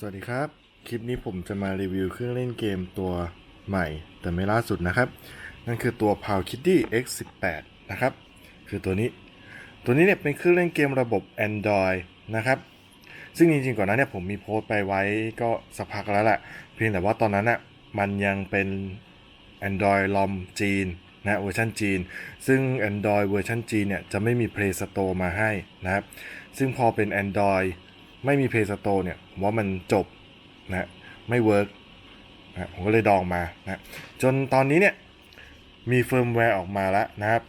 สวัสดีครับ คลิปนี้ผมจะมารีวิวเครื่องเล่นเกมตัวใหม่ แต่ไม่ล่าสุดนะครับ นั่นคือตัว p o w Kitty X18 นะครับ คือตัวนี้ ตัวนี้เนี่ยเป็นเครื่องเล่นเกมระบบ Android นะครับ ซึ่งจริงๆก่อนหน้าเนี่ยผมมีโพสต์ไปไว้ก็สักพักแล้วแหละ เพียงแต่ว่าตอนนั้นน่ะมันยังเป็น Android ลอมจีนนะเวอร์ชันจีน ซึ่ง Android เวอร์ชันจีนเนี่ยจะไม่มี Play Store มาให้นะครับ ซึ่งพอเป็น Android ไม่มี Play Store เนี่ยผมว่ามันจบนะไม่เวิร์กนะผมก็เลยดองมานะจนตอนนี้เนี่ยมีเฟิร์มแวร์ออกมาแล้วนะครับ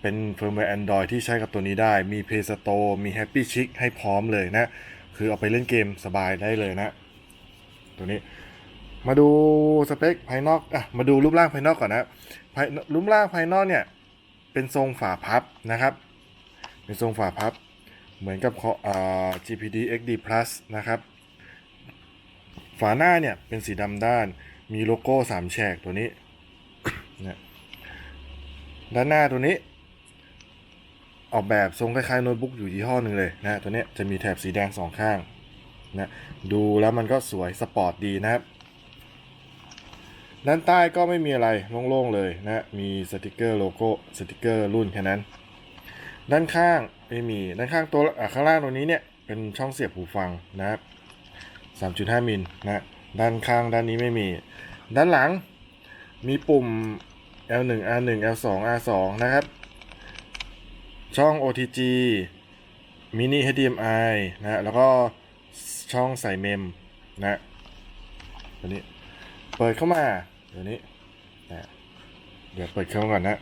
เป็นเฟิร์มแวร์ Android ที่ใช้กับตัวนี้ได้ มี Play Store มี Happy Chic ให้พร้อมเลยนะ คือเอาไปเล่นเกมสบายได้เลยนะ ตัวนี้ มาดูสเปคภายนอกอะมาดูรูปร่างภายนอกก่อนนะภายรูปร่างภายนอกเนี่ย เป็นทรงฝาพับนะครับ เป็นทรงฝาพับ เหมือนกับของอ่า GPD XD Plus นะครับ ฝาหน้าเนี่ยเป็นสีดำด้าน มีโลโก้สามแฉกตัวนี้นี่ยด้านหน้าตัวนี้ ออกแบบทรงคล้ายๆโน้ตบุ๊กอยู่ยี่ห้อหนึ่งเลยนะตัวนี้จะมีแถบสีแดงสองข้างนะดูแล้วมันก็สวยสปอร์ตดีนะครับ ด้านใต้ก็ไม่มีอะไรโล่งๆเลยนะ มีสติกเกอร์โลโก้สติกเกอร์รุ่นแค่นั้น ด้านข้างไม่มีด้านข้างตัวข้างล่างตรงนี้เนี่ยเป็นช่องเสียบหูฟังนะครับ3.5มิลนะด้านข้างด้านนี้ไม่มี ด้านหลังมีปุ่ม L1 R1 L2 R2 นะครับ ช่อง OTG mini HDMI นะแล้วก็ช่องใส่เมมนะตัวนี้เปิดเข้ามาเดี๋ยวนี้นะเดี๋ยวเปิดเข้ามาก่อนนะ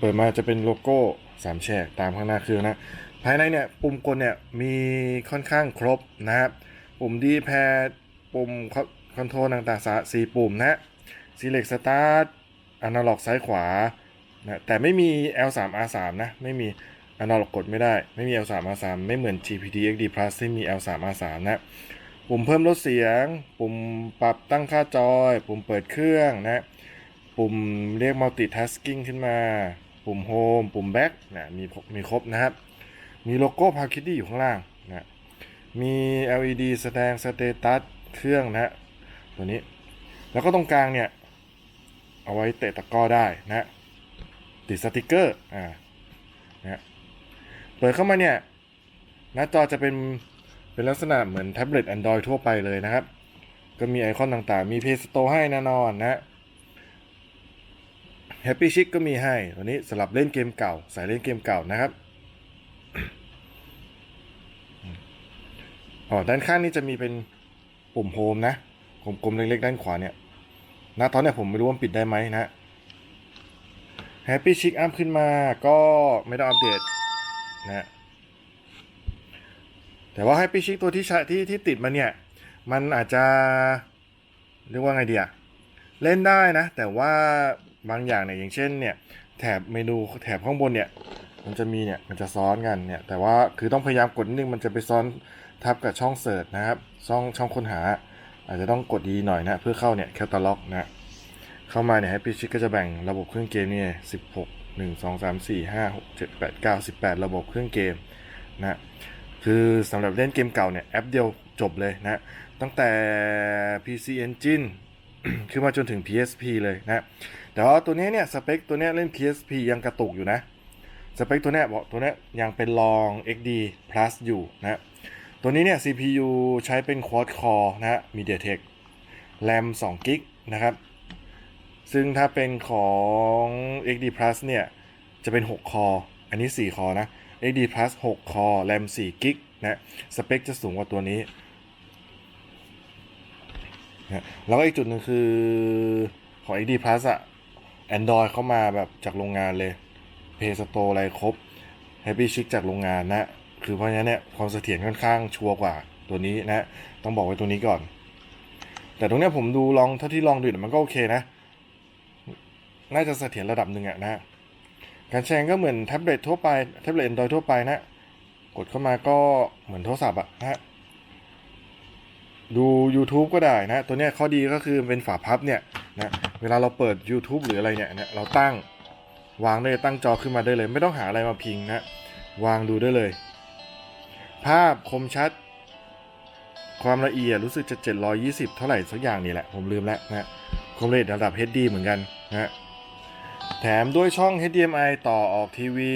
เปิดมาจะเป็นโลโก้สามแฉกตามข้างหน้าเครื่องนะ ภายในเนี่ยปุ่มกลเนี่ยมีค่อนข้างครบนะครับปุ่มดีแพดปุ่มคอนโทรลต่างๆสาสี่ปุ่มนะ Select Start อนาล็อกซ้ายขวานะแต่ไม่มี L3 R3 นะไม่มีอนาล็อกกดไม่ได้ ไม่มี L3 R3 ไม่เหมือน GPD XD Plus ที่มี L3 R3 นะปุ่มเพิ่มลดเสียง ปุ่มปรับตั้งค่าจอย ปุ่มเปิดเครื่องนะ ปุ่มเรียก multitasking ขึ้นมา ปุ่ม home ปุ่ม back นะมีมีครบนะครับ มีโลโก้ p a r k i t t y อยู่ข้างล่างนะมี LED แสดงสเตตัสเครื่องนะตัวนี้ แล้วก็ตรงกลางเนี่ย เอาไว้เตะตะก้อได้นะติดสติกเกอร์อ่านะเปิดเข้ามาเนี่ย หน้าจอจะเป็นเป็นลักษณะเหมือนแท็บเล็ต Android ทั่วไปเลยนะครับ ก็มีไอคอนต่างๆ มี Play Store ให้แน่นอนนะ Happy Chic ก็มีให้ตัวนี้สำหรับเล่นเกมเก่า สายเล่นเกมเก่านะครับอ๋อด้านข้างนี้จะมีเป็นปุ่มโฮมนะกลมๆเล็กๆด้านขวาเนี่ยนะตอนเนี้ยผมไม่รู้ว่าปิดได้ไหมนะ Happy Chic อัพขึ้นมาก็ไม่ต้องอัปเดตนะแต่ว่า Happy Chic ตัวที่ที่ที่ติดมาเนี่ย มันอาจจะ เรียกว่าไงดีอะเล่นได้นะ แต่ว่า บางอย่างเนี่ยอย่างเช่นเนี่ยแถบเมนูแถบข้างบนเนี่ยมันจะมีเนี่ยมันจะซ้อนกันเนี่ยแต่ว่าคือต้องพยายามกดนิดนึงมันจะไปซ้อนทับกับช่องเสิร์ชนะครับช่องช่องค้นหา อาจจะต้องกดดีหน่อยนะเพื่อเข้าเนี่ยแคตตาล็อกนะเข้ามาเนี่ย Happy Chic ก็จะแบ่งระบบเครื่องเกมเนี่ย16 1 2 3 4 5 6 7 8 9 18ระบบเครื่องเกมนะคือสำหรับเล่นเกมเก่าเนี่ยแอปเดียวจบเลยนะตั้งแต่ PC Engine ขึ้นมาจนถึง PSP เลยนะแต่ว่าตัวนี้เนี่ยสเปคตัวนี้เล่น PSP ยังกระตุกอยู่นะ สเปคตัวนี้บอกตัวนี้ยยังเป็นรอง XD Plus อยู่นะตัวนี้เนี่ย CPU ใช้เป็น Quad Core นะ MediaTek RAM 2 g b นะครับ ซึ่งถ้าเป็นของ XD Plus เนี่ย จะเป็น 6 คอ อันนี้ 4 คอนะ XD Plus 6 คอ RAM 4 g b นะ สเปคจะสูงกว่าตัวนี้ นะแล้วก็อีกจุดหนึ่งคือของ XD Plus อะ Android เข้ามาแบบจากโรงงานเลย Play Store อะไรครบ Happy Chic จากโรงงานนะ คือเพราะฉะนั้นเนี่ยความเสถียรค่อนข้างชัวร์กว่าตัวนี้นะ ต้องบอกไว้ตัวนี้ก่อน แต่ตรงเนี้ยผมดูลองเท่าที่ลองดูเนี่ยมันก็โอเคนะ น่าจะเสถียรระดับหนึ่งอะนะการแชร์ก็เหมือนแท็บเล็ตทั่วไปแท็บเล็ต Android ทั่วไปนะ กดเข้ามาก็เหมือนโทรศัพท์อะนะ ดู YouTube ก็ได้นะ ตัวเนี้ยข้อดีก็คือเป็นฝาพับเนี่ยนะเวลาเราเปิด YouTube หรืออะไรเนี่ยเนี่ยเราตั้งวางได้ตั้งจอขึ้นมาได้เลย ไม่ต้องหาอะไรมาพิงนะ วางดูได้เลย ภาพคมชัด ความละเอียดรู้สึกจะ 720 เท่าไหร่สักอย่างนี่แหละ ผมลืมแล้วนะคอมเรทระดับ HD เหมือนกันนะแถมด้วยช่อง HDMI ต่อออกทีวี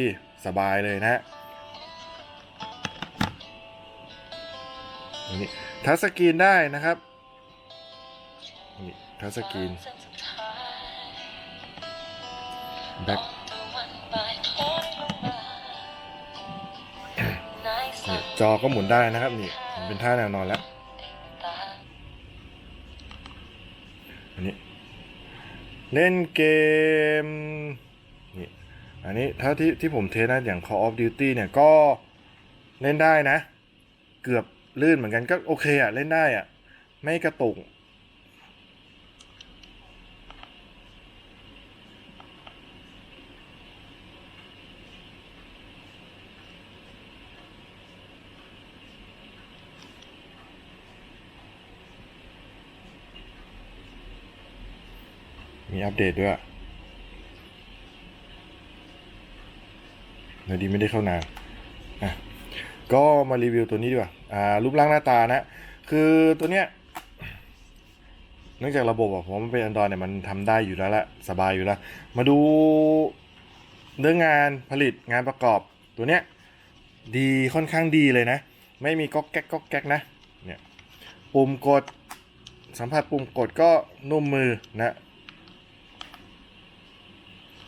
สบายเลยนะ นี่ทัชสกรีนได้นะครับนี่ทัชสกรีนแบ็คจอก็หมุนได้นะครับนี่มันเป็นท่าแนวนอนแล้วอันนี้เล่นเกมนี่อันนี้ถ้าที่ที่ผมเทสนะอย่าง Call of Duty เนี่ยก็เล่นได้นะ เกือบ ลื่นเหมือนกันก็โอเคอะเล่นได้อะไม่กระตุกมีอัปเดตด้วยอะเดี๋ยวดีไม่ได้เข้านานอะ ก็มารีวิวตัวนี้ดีกว่า อ่า รูปร่างหน้าตานะ คือตัวเนี้ย เนื่องจากระบบอะผมว่ามันเป็น Android เนี่ยมันทำได้อยู่แล้วละสบายอยู่แล้ว มาดูเรื่องงานผลิตงานประกอบตัวเนี้ย ดีค่อนข้างดีเลยนะ ไม่มีก๊อกแก๊กก๊อกแก๊กนะ เนี่ย ปุ่มกด สัมผัสปุ่มกดก็นุ่มมือนะ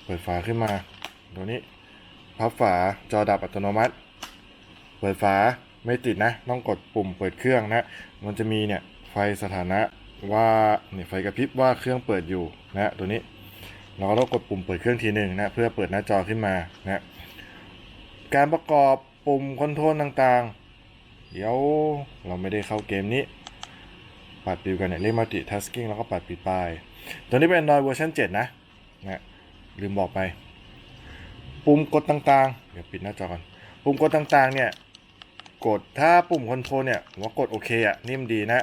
เปิดฝาขึ้นมา ตัวนี้ พับฝาจอดับอัตโนมัติ ปิดฝาไม่ติดนะ ต้องกดปุ่มเปิดเครื่องนะ มันจะมีเนี่ยไฟสถานะว่าเนี่ยไฟกระพริบว่าเครื่องเปิดอยู่นะตัวนี้ เราก็ต้องกดปุ่มเปิดเครื่องทีหนึ่งนะเพื่อเปิดหน้าจอขึ้นมานะการประกอบปุ่มคอนโทรลต่างๆ เดี๋ยวเราไม่ได้เข้าเกมนี้ ปัดปิวกันเนี่ยเล่นมัลติทัสกิ้งแล้วก็ปัดปิดไป ตัวนี้เป็น Android เวอร์ชัน7นะนะลืมบอกไป ปุ่มกดต่างๆ เดี๋ยวปิดหน้าจอก่อน ปุ่มกดต่างๆเนี่ย กดถ้าปุ่มคอนโทรลเนี่ยผมว่ากดโอเคอะนิ่มดีนะ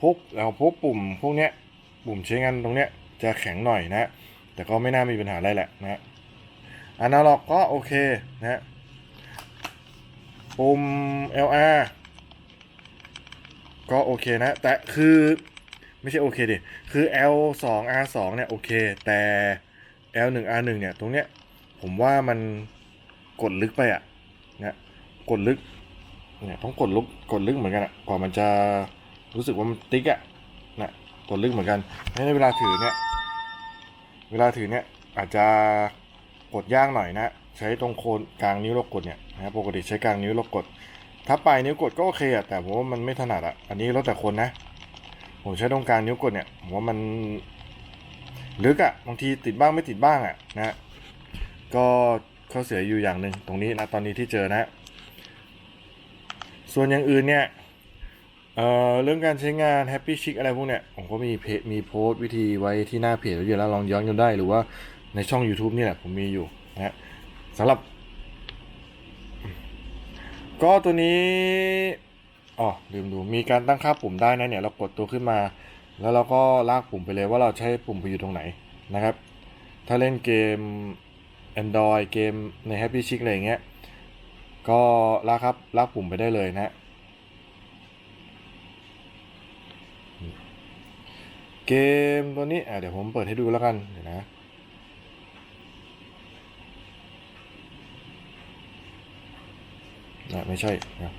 พวกเราพวกปุ่มพวกเนี้ยปุ่มใช้งานตรงเนี้ยจะแข็งหน่อยนะ แต่ก็ไม่น่ามีปัญหาอะไรแหละนะอนาล็อกก็โอเคนะปุ่ม LR ก็โอเคนะ แต่คือไม่ใช่โอเคดิ คือ L2 R2 เนี่ยโอเค แต่ L1 R1 เนี่ย ตรงเนี้ย ผมว่ามันกดลึกไปอะนะ กดลึก เนี่ยต้องกดลึกกดลึกเหมือนกันอะกว่ามันจะรู้สึกว่ามันติ๊กอะนะกดลึกเหมือนกันในเวลาถือเนี่ยเวลาถือเนี่ยอาจจะกดยากหน่อยนะใช้ตรงโคนกลางนิ้วเรากดเนี่ยนะปกติใช้กลางนิ้วเรากด ถ้าปลายนิ้วกดก็โอเคอะแต่ผมว่ามันไม่ถนัดอะอันนี้แล้วแต่คนนะ ผมใช้ตรงกลางนิ้วกดเนี่ยผมว่ามันลึกอะ่ะบางทีติดบ้างไม่ติดบ้างอะ่ะนะก็ข้อเสียอยู่อย่างหนึ่งตรงนี้นะตอนนี้ที่เจอนะ ส่วนอย่างอื่นเนี่ยเอ่อเรื่องการใช้งาน Happy Chic อะไรพวกเนี้ยผมก็มีเพจมีโพสต์วิธีไว้ที่หน้าเพจไว้อยู่แล้วลองย้อนกันได้หรือว่าในช่อง YouTube นี่แหละผมมีอยู่นะฮะสำหรับ ก็ตัวนี้อ๋อลืมดูมีการตั้งค่าปุ่มได้นะเนี่ยเรากดตัวขึ้นมา แล้วเราก็ลากปุ่มไปเลยว่าเราใช้ปุ่มไปอยู่ตรงไหนนะครับ ถ้าเล่นเกม Android เกมใน Happy Chic อะไรอย่างเงี้ย ก็ลากครับลากปุ่มไปได้เลยนะ เกมตัวนี้อะเดี๋ยวผมเปิดให้ดูแล้วกันเดี๋ยวนะอะไม่ใช่นะ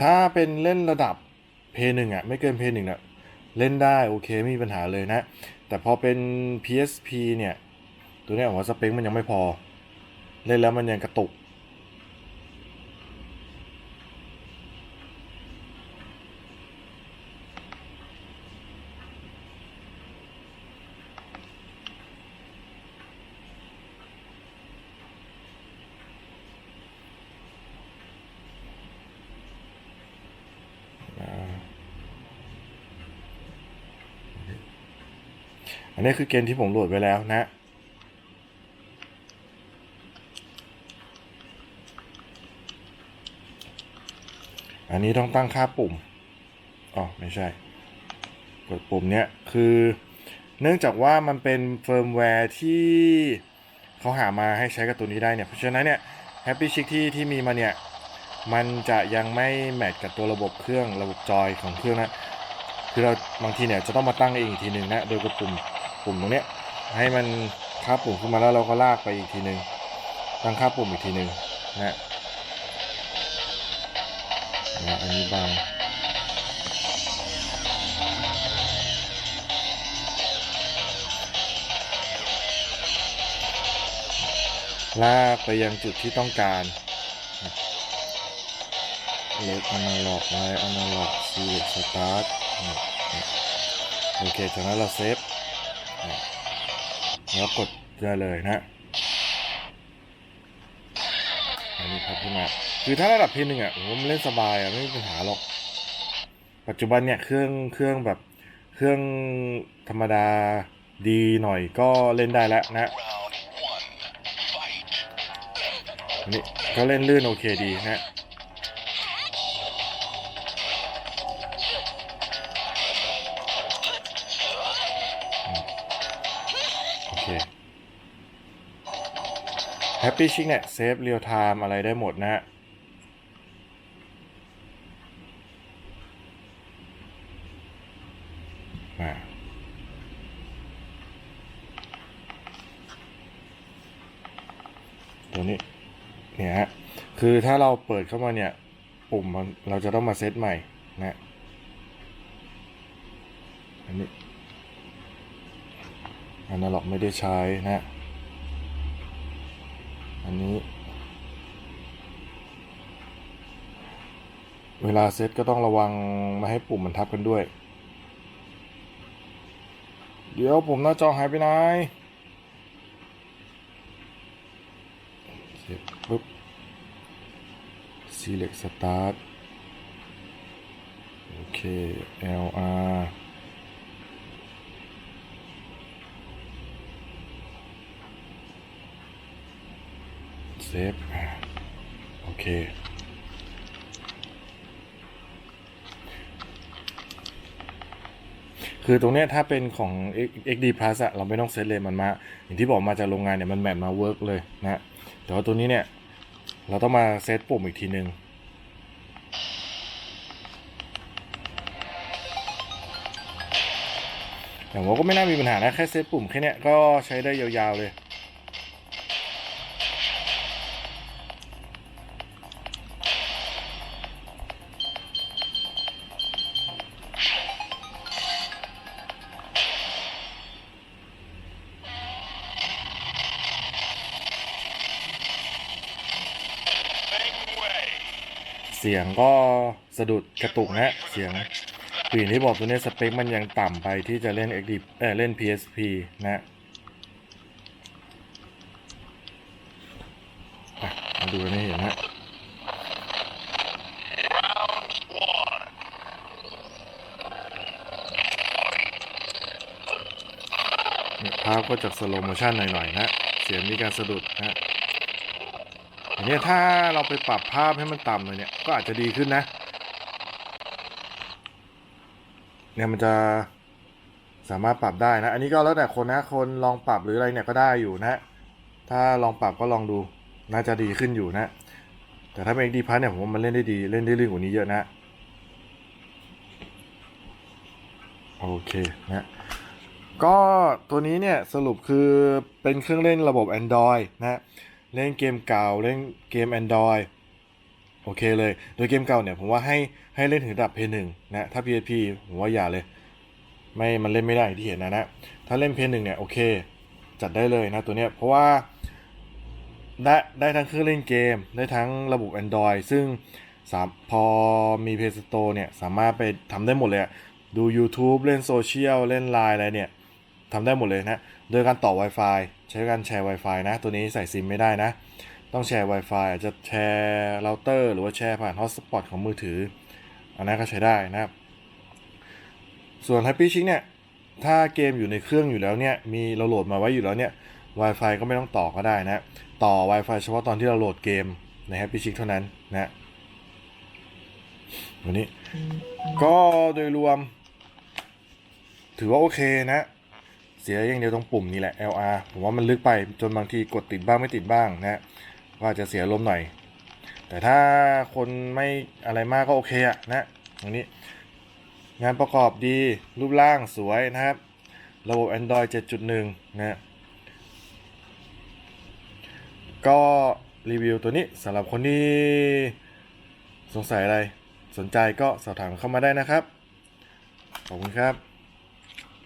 ถ้าเป็นเล่นระดับเพย์หนึ่งอะ ไม่เกินเพย์หนึ่งอะ เล่นได้โอเคไม่มีปัญหาเลยนะ แต่พอเป็น PSP เนี่ย ตัวนี้ยผมว่าสเปคมันยังไม่พอ เล่นแล้วมันยังกระตุก อันนี้คือเกมที่ผมโหลดไว้แล้วนะ อันนี้ต้องตั้งค่าปุ่ม อ๋อ ไม่ใช่ กดปุ่มเนี้ยคือเนื่องจากว่ามันเป็นเฟิร์มแวร์ที่เขาหามาให้ใช้กับตัวนี้ได้เนี่ย เพราะฉะนั้นเนี่ย Happy Chic ที่ที่มีมาเนี่ย มันจะยังไม่แมทกับตัวระบบเครื่องระบบจอยของเครื่องนะ คือเราบางทีเนี่ยจะต้องมาตั้งเองอีกทีหนึ่งนะ โดยกดปุ่ม ปุ่มตรงเนี้ยให้มันค่าปุ่มขึ้นมาแล้วเราก็ลากไปอีกทีหนึ่งตั้งค่าปุ่มอีกทีหนึ่งนะนะอันนี้บางลากไปยังจุดที่ต้องการเล็กอนาล็อกไลน์อนาล็อกซีสตาร์ทโอเคจากนั้นเราเซฟ แล้วกดได้เลยนะอันนี้ครับขึ้นมาคือถ้าระดับพีหนึ่งอะโอ้โหมันเล่นสบายอะไม่มีปัญหาหรอก ปัจจุบันเนี่ยเครื่องเครื่องแบบเครื่องธรรมดาดีหน่อยก็เล่นได้แล้วนะนี่ก็เล่นลื่นโอเคดีนะ Happy Chic เนี่ยเซฟเรียลไทม์อะไรได้หมดนะฮะตัวนี้เนี่ยฮะคือถ้าเราเปิดเข้ามาเนี่ย ปุ่มมันเราจะต้องมาเซตใหม่นะอันนี้อนาล็อกไม่ได้ใช้นะ อันนี้ เวลาเซตก็ต้องระวังไม่ให้ปุ่มมันทับกันด้วย เดี๋ยวผมหน้าจอหายไปไหนเสร็จปุ๊บ select start โอเค LR ฟโอเค คือตรงเนี้ยถ้าเป็นของ XD Plus อะเราไม่ต้องเซตเลยมันมา อย่างที่บอกมาจากโรงงานเนี่ยมันแมทมาเวิร์กเลยนะแต่ว่าตัวนี้เนี่ย เราต้องมาเซตปุ่มอีกทีนึงแต่ว่าก็ไม่น่ามีปัญหานะ แค่เซตปุ่มแค่เนี้ยก็ใช้ได้ยาวๆเลย สียงก็สะดุดกระตุกนะเสียงปีนที่บอกตัวนี้สเปคมันยังต่ำไปที่จะเล่น XD เออเล่น PSP นะอะมาดูนให้เห็นนะเนี่ยภาพก็จะสโลโมชันหน่อยๆนะ เสียงมีการสะดุดนะ อันนี้ถ้าเราไปปรับภาพให้มันต่ำหน่อยเนี่ย ก็อาจจะดีขึ้นนะ เนี่ยมันจะสามารถปรับได้นะ อันนี้ก็แล้วแต่คนนะ คนลองปรับหรืออะไรเนี่ยก็ได้อยู่นะ ถ้าลองปรับก็ลองดู น่าจะดีขึ้นอยู่นะ แต่ถ้าเป็น XD Plus เนี่ยผมว่ามันเล่นได้ดี เล่นได้ลื่นกว่านี้เยอะนะ โอเคนะก็ตัวนี้เนี่ยสรุปคือเป็นเครื่องเล่นระบบ Android นะ เล่นเกมเก่าเล่นเกม Android โอเคเลย โดยเกมเก่าเนี่ยผมว่าให้ให้เล่นถึงระดับ P1 นะ ถ้า PSP ผมว่าอย่าเลย ไม่มันเล่นไม่ได้ที่เห็นนะนะ ถ้าเล่น P1 เนี่ยโอเค จัดได้เลยนะตัวเนี้ย เพราะว่าได้ได้ทั้งเครื่องเล่นเกม ได้ทั้งระบบ Android ซึ่งสามพอมี Play Store เนี่ย สามารถไปทำได้หมดเลย ดู YouTube เล่นโซเชียล เล่นไลน์อะไรเนี่ย ทำได้หมดเลยนะ โดยการต่อ Wi-Fi ใช้การแชร์ Wi-Fi นะ ตัวนี้ใส่ซิมไม่ได้นะ ต้องแชร์ Wi-Fi อาจจะแชร์เราเตอร์หรือว่าแชร์ผ่านฮอตสปอตของมือถือ อันนั้นก็ใช้ได้นะครับ ส่วน Happy Chic เนี่ย ถ้าเกมอยู่ในเครื่องอยู่แล้วเนี่ย มีเราโหลดมาไว้อยู่แล้วเนี่ย Wi-Fi ก็ไม่ต้องต่อก็ได้นะ ต่อ Wi-Fi เฉพาะตอนที่เราโหลดเกมใน Happy Chic เท่านั้นนะวันนี้ก็โดยรวม ถือว่าโอเคนะ เสียอย่างเดียวตรงปุ่มนี่แหละ LR ผมว่ามันลึกไปจนบางทีกดติดบ้างไม่ติดบ้างนะฮะก็อาจะเสียลมหน่อย แต่ถ้าคนไม่อะไรมากก็โอเคอะนะตรงนี้ งานประกอบดีรูปร่างสวยนะครับ ระบบ Android 7.1 นะฮะก็รีวิวตัวนี้สำหรับคนที่สงสัยอะไรสนใจก็สอบถามเข้ามาได้นะครับ ขอบคุณครับ